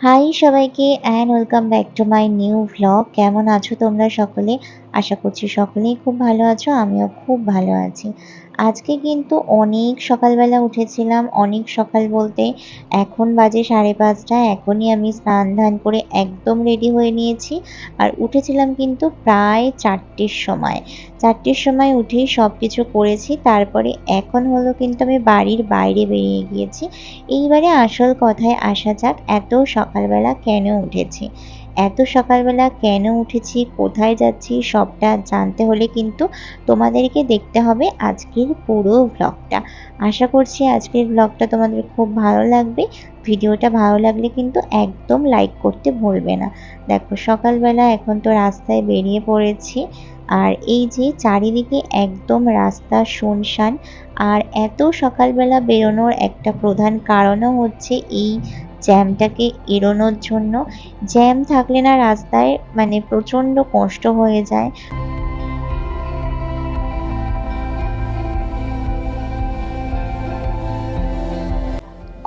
hay. Hi সবাইকে and welcome back to my new vlog কেমন আছো তোমরা সকলে? আশা করছি সকলেই খুব ভালো আছো, আমিও খুব ভালো আছি। আজকে কিন্তু অনেক সকালবেলা উঠেছিলাম, অনেক সকাল বলতে এখন বাজে সাড়ে পাঁচটা, এখনই আমি স্নান ধান করে একদম রেডি হয়ে নিয়েছি। আর উঠেছিলাম কিন্তু প্রায় চারটের সময়। চারটের সময় উঠেই সব কিছু করেছি, তারপরে এখন হলো কিন্তু আমি বাড়ির বাইরে বেরিয়ে গিয়েছি। এইবারে আসল কথায় আসা যাক, এত সকালবেলা কেন উঠেছি? এত সকালবেলা কেন উঠেছি? কোথায় যাচ্ছি? সবটা জানতে হলে কিন্তু তোমাদেরকে দেখতে হবে আজকের পুরো ব্লগটা আশা করছি আজকের ব্লগটা তোমাদের খুব ভালো লাগবে। ভিডিওটা ভালো লাগলে কিন্তু একদম লাইক করতে ভুলবে না। দেখো, সকালবেলা এখন তো রাস্তায় বেরিয়ে পড়েছি। আর এই যে চারিদিকে একদম রাস্তা, শুনশান, আর এত সকালবেলা বেরোনোর একটা প্রধান কারণও হচ্ছে এই জ্যামটাকে এড়োনোর জন্য। জ্যাম থাকলে না রাস্তায় মানে প্রচণ্ড কষ্ট হয়ে যায়।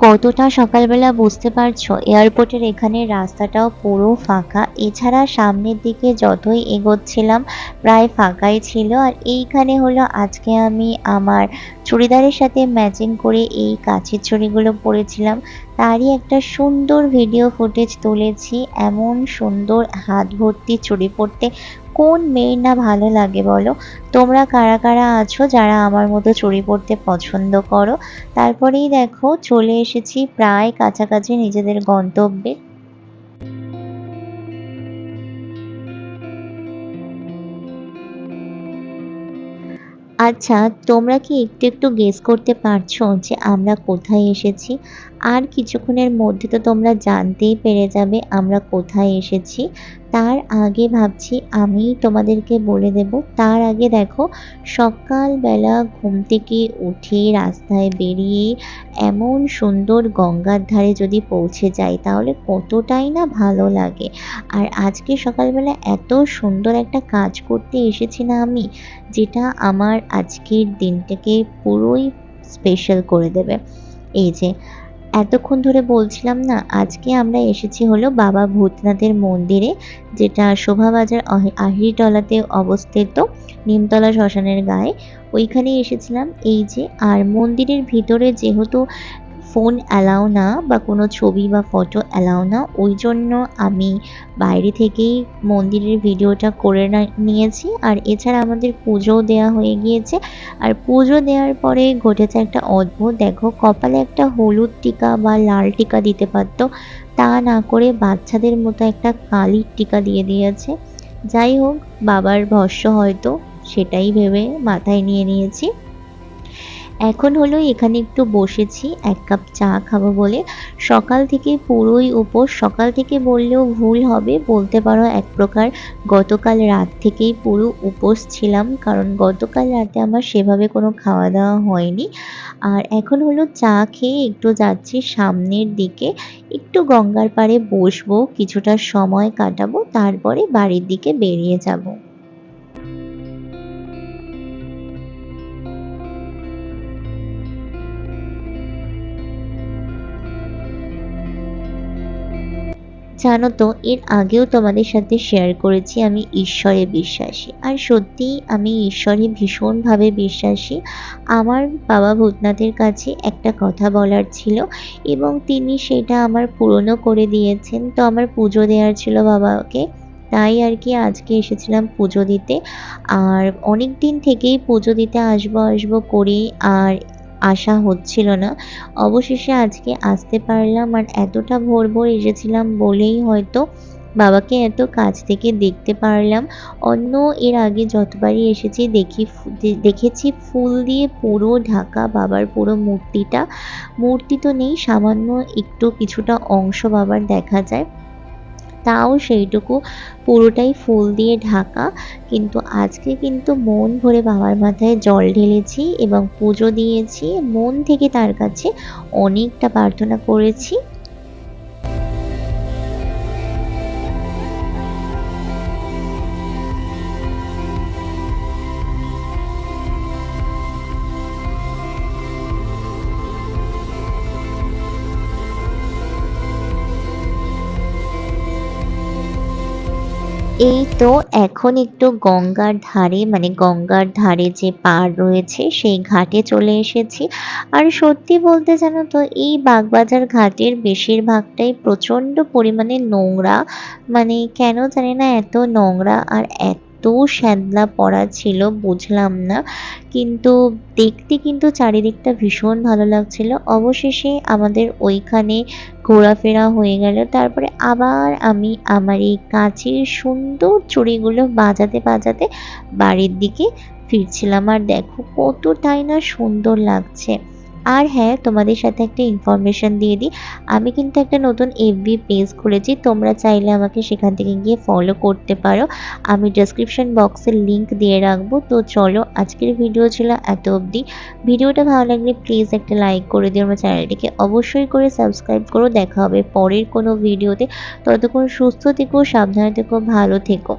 কতটা সকালবেলা বুঝতে পারছ? এয়ারপোর্টের এখানে রাস্তাটাও পুরো ফাঁকা। এছাড়া সামনের দিকে যতই এগোচ্ছিলাম, প্রায় ফাঁকাই ছিল। আর এইখানে হলো আজকে আমি আমার চুড়িদারের সাথে ম্যাচিং করে এই কাছের চুড়িগুলো পরেছিলাম। তারই একটা সুন্দর ভিডিও ফুটেজ তুলেছি। এমন সুন্দর হাত ভর্তি চুড়ি পরতে কোন মেয়ের না ভালো লাগে বলো? তোমরা কারা কারা আছো যারা আমার মতো চুরি পরতে পছন্দ করো? তারপরেই দেখো, চলে এসেছি প্রায় কাছাকাছি নিজেদের গন্তব্যে। আচ্ছা তোমরা কি একটু একটু গেস করতে পারছ যে আমরা কোথায় এসেছি? আর কিছুক্ষণের মধ্যে তো তোমরা জানতেই পেরে যাবে আমরা কোথায় এসেছি। তার আগে ভাবছি আমি তোমাদেরকে বলে দেব। তার আগে দেখো, সকালবেলা ঘুম থেকে উঠে রাস্তায় বেরিয়ে এমন সুন্দর গঙ্গার ধারে যদি পৌঁছে যাই, তাহলে কতটাই না ভালো লাগে। আর আজকে সকালবেলা এত সুন্দর একটা কাজ করতে এসেছি না আমি, যেটা আমার আজকের দিনটাকে পুরোই স্পেশাল করে দেবে। এই যে এতক্ষণ ধরে বলছিলাম না, আজকে আমরা এসেছি হলো বাবা ভূতনাথের মন্দিরে, যেটা শোভাবাজার আহিরিটলাতে অবস্থিত নিমতলা শ্মশানের গায়ে। ওইখানে এসেছিলাম। এই যে, আর মন্দিরের ভিতরে যেহেতু ফোন অ্যালাউ না বা কোনো ছবি বা ফটো অ্যালাউ না, ওই জন্য আমি বাইরে থেকেই মন্দিরের ভিডিওটা করে নিয়েছি। আর এছাড়া আমাদের পুজো দেওয়া হয়ে গিয়েছে। আর পুজো দেওয়ার পরে ঘটেছে একটা অদ্ভুত, দেখো কপালে একটা হলুদ টিকা বা লাল টিকা দিতে পারতো, তা না করে বাচ্চাদের মতো একটা কালির টিকা দিয়ে দিয়েছে। যাই হোক, বাবার ভস্য হয়তো সেটাই ভেবে মাথায় নিয়ে নিয়েছি। এখন হলো এখানে একটু বসেছি, এক কাপ চা খাব বলে। সকাল থেকে পুরোই উপোস, সকাল থেকে বললেও ভুল হবে, বলতে পারো এক প্রকার গতকাল রাত থেকেই পুরো উপোস ছিলাম, কারণ গতকাল রাতে আমার সেভাবে কোনো খাওয়া দাওয়া হয়নি। আর এখন হলো চা খেয়ে একটু যাচ্ছি সামনের দিকে, একটু গঙ্গার পাড়ে বসবো, কিছুটা সময় কাটাবো, তারপরে বাড়ির দিকে বেরিয়ে যাব। জানো তো, এর আগেও তোমাদের সাথে শেয়ার করেছি আমি ঈশ্বরে বিশ্বাসী। আর সত্যিই আমি ঈশ্বরে ভীষণভাবে বিশ্বাসী। আমার বাবা ভূতনাথের কাছে একটা কথা বলার ছিল এবং তিনি সেটা আমার পূরণও করে দিয়েছেন। তো আমার পুজো দেওয়ার ছিল বাবাকে। তাই আর কি আজকে এসেছিলাম পুজো দিতে। আর অনেক দিন থেকেই পুজো দিতে আসব আসব করি। আর আসা হচ্ছিল না। অবশেষে আজকে আসতে পারলাম আর এতটা ভোর ভোর এসেছিলাম বলেই হয়তো বাবাকে এত কাছ থেকে দেখতে পারলাম। অন্য এর আগে যতবারই এসেছি দেখি দেখেছি ফুল দিয়ে পুরো ঢাকা, বাবার পুরো মূর্তিটা। মূর্তি তো নেই, সামান্য একটু কিছুটা অংশ বাবার দেখা যায়। তাও সেইটুকু পুরোটাই ফুল দিয়ে ঢাকা। কিন্তু আজকে কিন্তু মন ভরে বাবার মাথায় জল ঢেলেছি এবং পুজো দিয়েছি। মন থেকে তার কাছে অনেকটা প্রার্থনা করেছি। এই তো এখন একটু গঙ্গার ধারে মানে গঙ্গার ধারে যে পাড় রয়েছে, সেই ঘাটে চলে এসেছি। আর সত্যি বলতে জানো তো, এই বাগবাজার ঘাটের বেশিরভাগটাই প্রচণ্ড পরিমাণে নোংরা। মানে কেন জানি না, এত নোংরা আর এত শ্যাতলা পড়া ছিল, বুঝলাম না। কিন্তু দেখতে কিন্তু চারিদিকটা ভীষণ ভালো লাগছিল। অবশেষে আমাদের ওইখানে ঘোরাফেরা হয়ে গেল। তারপরে আবার আমি আমার এই কাঁচের সুন্দর চুড়িগুলো বাজাতে বাজাতে বাড়ির দিকে ফিরছিলাম। আর দেখো কতটাই না সুন্দর লাগছে। আর হ্যাঁ তোমাদের সাথে একটা ইনফরমেশন দিয়ে দিই। আমি কিন্তু একটা নতুন এফবি পেজ খুলেছি, তোমরা চাইলে আমাকে সেখান থেকে গিয়ে ফলো করতে পারো। আমি ডেসক্রিপশন বক্সের লিংক দিয়ে রাখব। তো চলো, আজকের ভিডিও ছিল এত অবধি। ভিডিওটা ভালো লাগলে প্লিজ একটা লাইক করে দিও। আমার চ্যানেলটিকে অবশ্যই করে সাবস্ক্রাইব করো। দেখা হবে পরের কোনো ভিডিওতে ততক্ষণ সুস্থ থেকো, সাবধানে থেকো, ভালো থেকো।